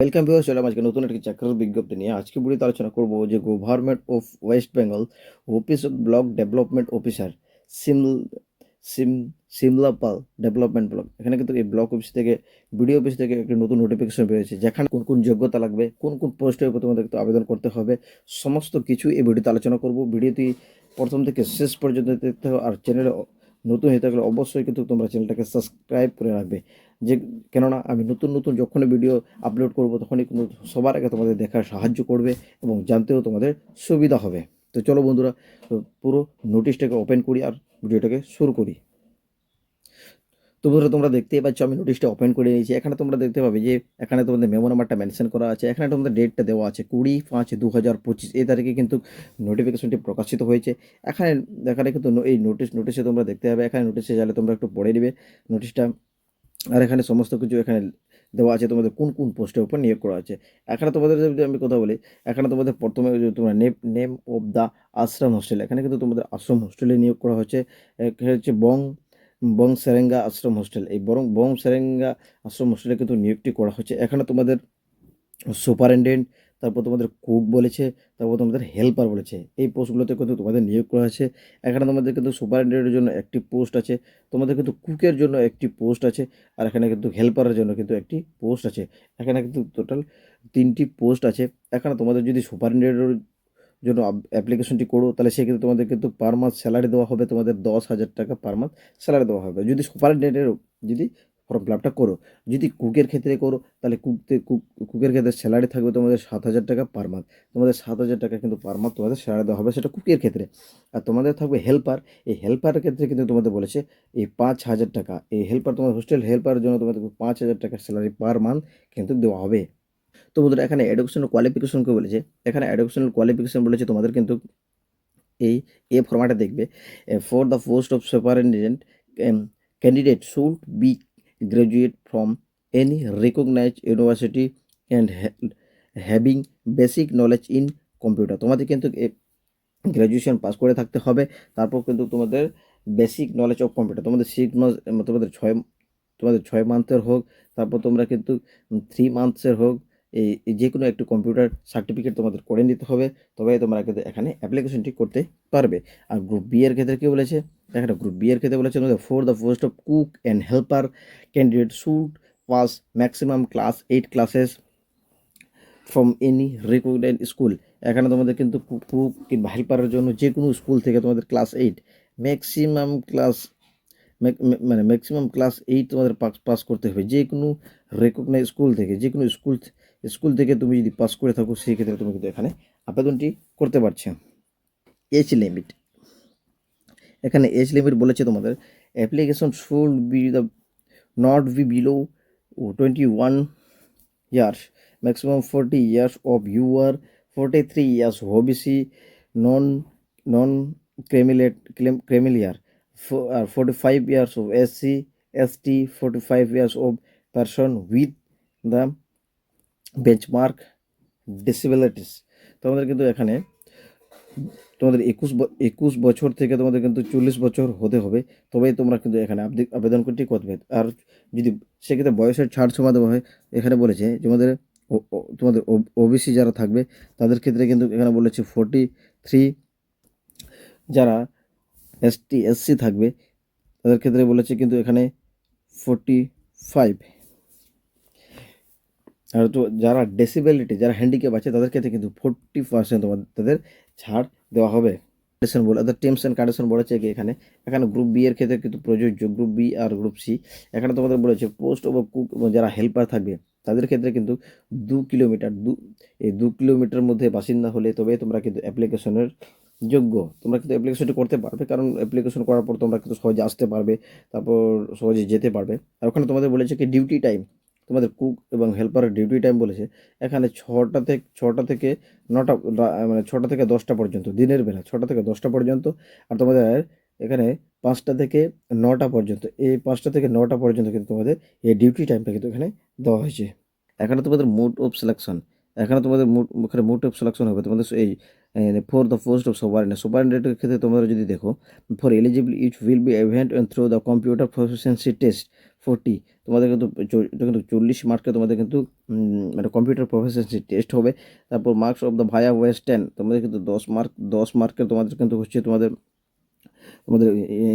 Welcome viewers চলে আজকে নতুন একটি চাকরির বিজ্ঞপ্তি নিয়ে। আজকে ভিডিওতে আলোচনা করব যে government of West Bengal office of block development officer সিম সিম সিমলাপাল ডেভেলপমেন্ট ব্লক এখানে কিন্তু এই ব্লক অফিস থেকে বিডিও অফিস থেকে একটি নতুন নোটিফিকেশন বেরিয়েছে, যেখানে কোন কোন যোগ্যতা লাগবে, কোন কোন পোস্টের উপর তোমাদের কিন্তু আবেদন করতে হবে। সমস্ত কিছু এই ভিডিওতে আলোচনা করব। ভিডিওটি প্রথম থেকে শেষ পর্যন্ত দেখতে হবে আর চ্যানেলে নতুন হয়ে থাকলে অবশ্যই কিন্তু তোমরা চ্যানেলটাকে সাবস্ক্রাইব করে রাখবে। যে কেননা আমি নতুন নতুন যখনই ভিডিও আপলোড করব, তখনই কিন্তু সবার আগে তোমাদের দেখার সাহায্য করবে এবং জানতেও তোমাদের সুবিধা হবে। তো চলো বন্ধুরা পুরো নোটিশটাকে ওপেন করি আর ভিডিওটাকে শুরু করি। তো বন্ধুরা, তোমরা দেখতেই পাচ্ছ আমি নোটিশটা ওপেন করে নিয়েছি। এখানে তোমরা দেখতে পাবে যে এখানে তোমাদের মেমো নাম্বারটা মেনশন করা আছে। এখানে তোমাদের ডেটটা দেওয়া আছে কুড়ি পাঁচ দু হাজার পঁচিশ। এই তারিখে কিন্তু নোটিফিকেশনটি প্রকাশিত হয়েছে। এখানে এখানে কিন্তু এই নোটিশ নোটিশে তোমরা দেখতে পাবে। এখানে নোটিশে গেলে তোমরা একটু পড়ে নেবে। নোটিশটা আর এখানে সমস্ত কিছু এখানে দেওয়া আছে। তোমাদের কোন কোন পোস্টের উপর নিয়োগ করা আছে এখানে তোমাদের যদি আমি কথা বলি, এখানে তোমাদের প্রথমে তোমরা name name of the ashram hostel, এখানে কিন্তু তোমাদের আশ্রম হোস্টেলে নিয়োগ করা হচ্ছে হচ্ছে বং বং সেরেঙ্গা আশ্রম হোস্টেল। এই বরং, বং সেরেঙ্গা আশ্রম হোস্টেলে কিন্তু নিয়োগটি করা হচ্ছে এখানে তোমাদের সুপারিনটেন্ডেন্ট তারপর তোমাদের কুক বলেছে, তারপর তোমাদের হেল্পার বলেছে। এই পোস্টগুলোতে কিন্তু তোমাদের নিয়োগ করা আছে এখানে তোমাদের কিন্তু সুপারিনটেন্ডেন্টের জন্য একটি পোস্ট আছে, তোমাদের কিন্তু কুকের জন্য একটি পোস্ট আছে, আর এখানে কিন্তু হেল্পারের জন্য কিন্তু একটি পোস্ট আছে। এখানে কিন্তু টোটাল তিনটি পোস্ট আছে। এখানে তোমাদের যদি সুপারিনটেন্ডেন্টের জন্য অ্যাপ্লিকেশনটি করো, তাহলে সেক্ষেত্রে তোমাদের কিন্তু পার মান্থ স্যালারি দেওয়া হবে, তোমাদের দশ হাজার টাকা পার মান্থ স্যালারি দেওয়া হবে। যদি সুপারিনটেন্ডেন্টের যদি ফর্ম ফিল আপটা করো। যদি কুকের ক্ষেত্রে করো, তাহলে কুকতে, কুক, কুকের ক্ষেত্রে স্যালারি থাকবে তোমাদের সাত হাজার টাকা পার মান্থ তোমাদের সাত হাজার টাকা কিন্তু পার মান্থ তোমাদের স্যালারি দেওয়া হবে সেটা কুকের ক্ষেত্রে। আর তোমাদের থাকবে হেল্পার এই হেল্পারের ক্ষেত্রে কিন্তু তোমাদের বলেছে, এই পাঁচ হাজার টাকা, এই হেল্পার তোমাদের হোস্টেল হেল্পারের জন্য তোমাদের পাঁচ হাজার টাকা স্যালারি পার মান্থ কিন্তু দেওয়া হবে। তো বন্ধুরা, এখানে এডুকেশনাল কোয়ালিফিকেশনকে বলেছে, এখানে এডুকেশনাল কোয়ালিফিকেশন বলেছে তোমাদের কিন্তু এই এ ফরম্যাটে দেখবে for the post of superintendent candidate should be graduate from any recognized university and ha- having basic knowledge in computer. তোমাদের কিন্তু গ্র্যাজুয়েশন পাস করে থাকতে হবে, তারপর কিন্তু তোমাদের বেসিক নলেজ অফ কম্পিউটার তোমাদের সিক্স মাস তোমাদের ছয় তোমাদের ছয় মান্থের হোক, তারপর তোমরা কিন্তু থ্রি মান্থসের হোক এই যে কোনো একটু কম্পিউটার সার্টিফিকেট তোমাদের করে নিতে হবে তবে তোমরা কিন্তু এখানে অ্যাপ্লিকেশনটি করতে পারবে। আর গ্রুপ বি এর ক্ষেত্রে কী বলেছে? এখানে গ্রুপ বি এর ক্ষেত্রে বলেছে for the post of cook and helper candidate should pass maximum class eight classes from any recognize school এখানে তোমাদের কিন্তু কুক কিংবা হেল্পারের জন্য যে কোনো স্কুল থেকে তোমাদের ক্লাস এইট ম্যাক্সিমাম ক্লাস মানে ম্যাক্সিমাম ক্লাস এইট তোমাদের পাস পাস করতে হবে। যে কোনো রেকগনাইজ স্কুল থেকে যে কোনো স্কুল স্কুল থেকে তুমি যদি পাস করে থাকো, সেই ক্ষেত্রে তুমি কিন্তু এখানে আবেদনটি করতে পারছে। এজ লিমিট এখানে এজ লিমিট বলেছে তোমাদের। Application should be the not be below twenty one years maximum forty years of UR forty three years OBC non non creamy layer creamy layer R forty five years of S C S T forty five years of person with the benchmark disabilities তোমাদের কিন্তু এখানে তোমাদের একুশ একুশ বছর থেকে তোমাদের কিন্তু চল্লিশ বছর হতে হবে, তবেই তোমরা কিন্তু এখানে আবেদন করতে করবে। আর যদি সেক্ষেত্রে বয়সের ছাড় সময় দেওয়া হয়, এখানে বলেছে তোমাদের তোমাদের ওবিসি যারা থাকবে, তাদের ক্ষেত্রে কিন্তু এখানে বলেছে ফোরটি থ্রি যারা এসটি এসসি থাকবে, তাদের ক্ষেত্রে বলেছে কিন্তু এখানে ফোরটি ফাইভ আর তো যারা ডেসিবিলিটি যারা হ্যান্ডিক্যাপ আছে, তাদের ক্ষেত্রে কিন্তু ফোরটি পার্সেন্ট তোমাদের তাদের ছাড় দেওয়া হবে। কন্ডিশন বলে অর্থাৎ টেমস অ্যান্ড কন্ডিশন বলেছে কি এখানে? এখানে গ্রুপ বি এর ক্ষেত্রে কিন্তু প্রযোজ্য গ্রুপ বি আর গ্রুপ সি এখানে তোমাদের বলেছে পোস্ট ও কুক যারা হেল্পার থাকবে, তাদের ক্ষেত্রে কিন্তু দু কিলোমিটার, দু, এই দু কিলোমিটার মধ্যে বাসিন্দা হলে তবে তোমরা কিন্তু অ্যাপ্লিকেশনের যোগ্য। তোমরা কিন্তু অ্যাপ্লিকেশনটি করতে পারবে, কারণ অ্যাপ্লিকেশন করার পর তোমরা কিন্তু সহজে আসতে পারবে, তারপর সহজে যেতে পারবে। আর ওখানে তোমাদের বলেছে কি ডিউটি টাইম তোমাদের কুক এবং হেল্পারের ডিউটি টাইম বলেছে, এখানে ছটা থেকে ছটা থেকে নটা মানে ছটা থেকে দশটা পর্যন্ত, দিনের বেলা ছটা থেকে দশটা পর্যন্ত, আর তোমাদের এখানে পাঁচটা থেকে নটা পর্যন্ত, এই পাঁচটা থেকে নটা পর্যন্ত কিন্তু তোমাদের এই ডিউটি টাইমটা কিন্তু এখানে দেওয়া হয়েছে। এখানে তোমাদের মুড অফ সিলেকশন এখানে তোমাদের মুড এখানে মুড অফ সিলেকশন হবে, তোমাদের এই for the post of superintendent সুপারিনটেন্ডেন্টের ক্ষেত্রে তোমরা যদি দেখো for eligible each will be event and through the computer proficiency test forty তোমাদের কিন্তু কিন্তু চল্লিশ মার্কে তোমাদের কিন্তু মানে কম্পিউটার প্রফিসিয়েন্সি টেস্ট হবে। তারপর marks of the viva voce ten তোমাদের কিন্তু দশ মার্ক দশ মার্কের তোমাদের কিন্তু হচ্ছে তোমাদের তোমাদের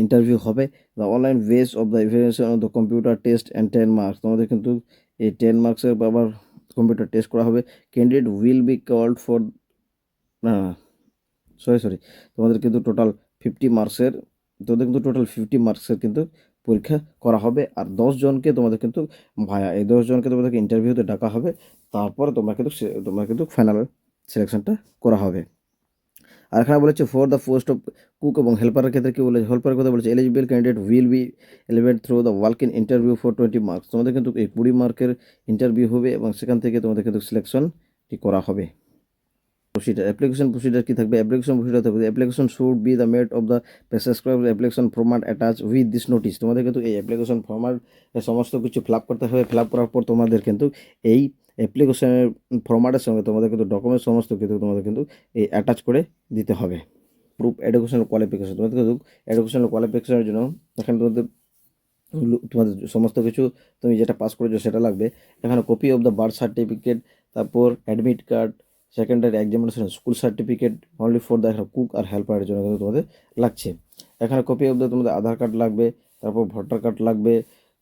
ইন্টারভিউ হবে। The online base of the evaluation of the computer test and ten marks তোমাদের কিন্তু এই টেন মার্কসের আবার কম্পিউটার টেস্ট করা হবে। Candidate will be called for না সরি সরি তোমাদের কিন্তু টোটাল ফিফটি মার্কসের তোমাদের কিন্তু টোটাল ফিফটি মার্কসের কিন্তু পরীক্ষা করা হবে আর দশ জনকে তোমাদের কিন্তু ভায়া এই দশ জনকে তোমাদেরকে ইন্টারভিউতে ডাকা হবে তারপরে তোমরা কিন্তু তোমরা কিন্তু ফাইনাল সিলেকশনটা করা হবে আর এখানে বলেছে for the post of cook এবং হেল্পারের ক্ষেত্রে কি বলেছে হেল্পারের কথা বলেছে eligible candidate will be evaluated through the walk in interview for twenty marks তোমাদের কিন্তু এই কুড়ি মার্কের ইন্টারভিউ হবে এবং সেখান থেকে তোমাদের কিন্তু সিলেকশনটি করা হবে প্রসিডার অ্যাপ্লিকেশন প্রসিডার কি থাকবে? অ্যাপ্লিকেশন প্রসিডার থাকবে application should be the made of the prescribe application format attach with this notice তোমাদের কিন্তু এই অ্যাপ্লিকেশন ফর্মাট সমস্ত কিছু ফিল আপ করতে হবে। ফিল আপ করার পর তোমাদের কিন্তু এই অ্যাপ্লিকেশনের ফর্মাটের সঙ্গে তোমাদের কিন্তু ডকুমেন্ট সমস্ত কিন্তু তোমাদের কিন্তু এই অ্যাটাচ করে দিতে হবে। প্রুফ এডুকেশনাল কোয়ালিফিকেশন তোমাদের কিন্তু এডুকেশনাল কোয়ালিফিকেশনের জন্য এখানে তোমাদের তোমাদের সমস্ত কিছু তুমি যেটা পাস করেছ সেটা লাগবে। এখানে copy of the birth certificate তারপর admit card secondary examination school certificate only for the cook আর হেল্পারের জন্য কিন্তু তোমাদের লাগছে। এখানে কপি অফ দ্য তোমাদের আধার কার্ড লাগবে, তারপর ভোটার কার্ড লাগবে,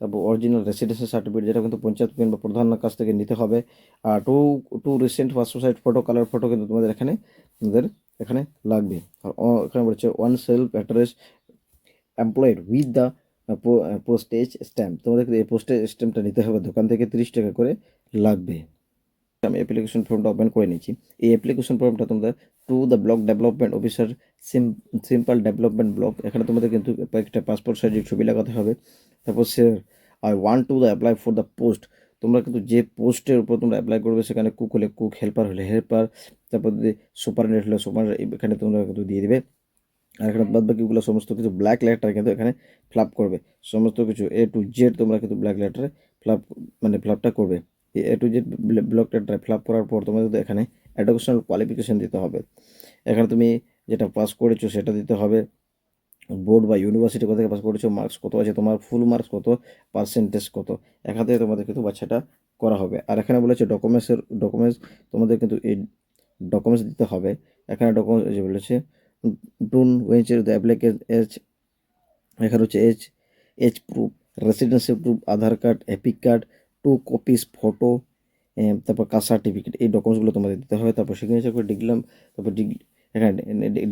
তারপর অরিজিনাল রেসিডেন্সিয়াল সার্টিফিকেট যেটা কিন্তু পঞ্চায়েত কিংবা প্রধানের কাছ থেকে নিতে হবে। আর two two recent passport photo colour photo কিন্তু তোমাদের এখানে তোমাদের এখানে লাগবে। আর এখানে বলছে one self address envelope with the postage stamp তোমাদের এই পোস্টেজ স্ট্যাম্পটা নিতে হবে, দোকান থেকে তিরিশ টাকা করে লাগবে। আমি অ্যাপ্লিকেশন ফর্মটা ওপেন করে নিচ্ছি এই অ্যাপ্লিকেশন ফর্মটা তোমরা to the block development officer SIM Simlapal development block এখানে তোমাদের কিন্তু একটা পাসপোর্ট সাইজের ছবি লাগাতে হবে। তারপর say I want to the apply for the post তোমরা কিন্তু যে পোস্টের উপর তোমরা অ্যাপ্লাই করবে, সেখানে কুক হলে কুক হেল্পার হলে হেল্পার তারপর যদি সুপারনেট হলে সুপার এখানে তোমরা কিন্তু দিয়ে দিবে। আর এখানে বাদ বাকিগুলো সমস্ত কিছু ব্ল্যাক লেটার কিন্তু এখানে ফ্লাপ করবে। সমস্ত কিছু এ টু জেড তোমরা কিন্তু ব্ল্যাক লেটারে ফ্লাপ মানে ফ্লাপটা করবে। এ টু জেড ব্লক লেটারে আপ করার পর তোমাদের এখানে এডুকেশনাল কোয়ালিফিকেশন দিতে হবে। এখানে তুমি যেটা পাস করেছ সেটা দিতে হবে। বোর্ড বা ইউনিভার্সিটি কোথা থেকে পাস করেছ মার্কস কত আছে, তোমার ফুল মার্কস কত পার্সেন্টেজ কত এখান থেকে তোমাদের কিন্তু বাচ্চাটা করা হবে। আর এখানে বলেছে ডকুমেন্টসের ডকুমেন্টস তোমাদের কিন্তু এই ডকুমেন্টস দিতে হবে। এখানে ডকুমেন্টস যে বলেছে ডুন ওয়েঞ্চের দ্য অ্যাপ্লিকেশন এজ এখানে হচ্ছে age age proof residency proof Aadhaar card EPIC card two copies photo তারপর কাস্ট সার্টিফিকেট এই ডকুমেন্টসগুলো তোমাদের দিতে হবে। তারপর সিগনেচার করে ডিগ্রাম তারপর ডিগ এখানে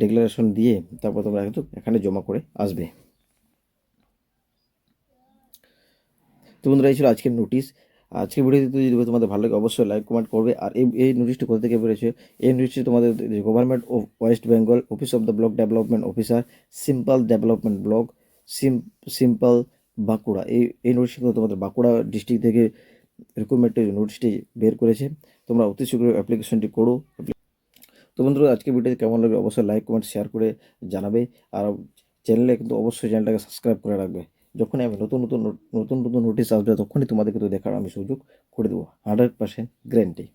ডিক্লারেশন দিয়ে তারপর তোমরা কিন্তু এখানে জমা করে আসবে। তো বন্ধুরা, এই ছিল আজকের নোটিশ আজকের ভিডিওতে যদি তোমাদের ভালো লাগে, অবশ্যই লাইক কমেন্ট করবে। আর এই এই নোটিশটি কোথা থেকে বেরিয়েছে এই নোটিশটি তোমাদের government of West Bengal office of the block development officer Simlapal development block সিম সিম্পল বাঁকুড়া, এই এই নোটিশটি কিন্তু তোমাদের বাঁকুড়া ডিস্ট্রিক্ট থেকে এরকম একটা নোটিশটি বের করেছে। তোমরা অতি শীঘ্র অ্যাপ্লিকেশনটি করো। তো বন্ধুরা আজকে ভিডিওটি কেমন লাগবে অবশ্যই লাইক কমেন্ট শেয়ার করে জানাবে। আর চ্যানেলে কিন্তু অবশ্যই চ্যানেলটাকে সাবস্ক্রাইব করে রাখবে। যখনই আমি নতুন নতুন নতুন নতুন নোটিশ আসবে, তখনই তোমাদের কিন্তু দেখার আমি সুযোগ করে দেবো। Hundred percent guarantee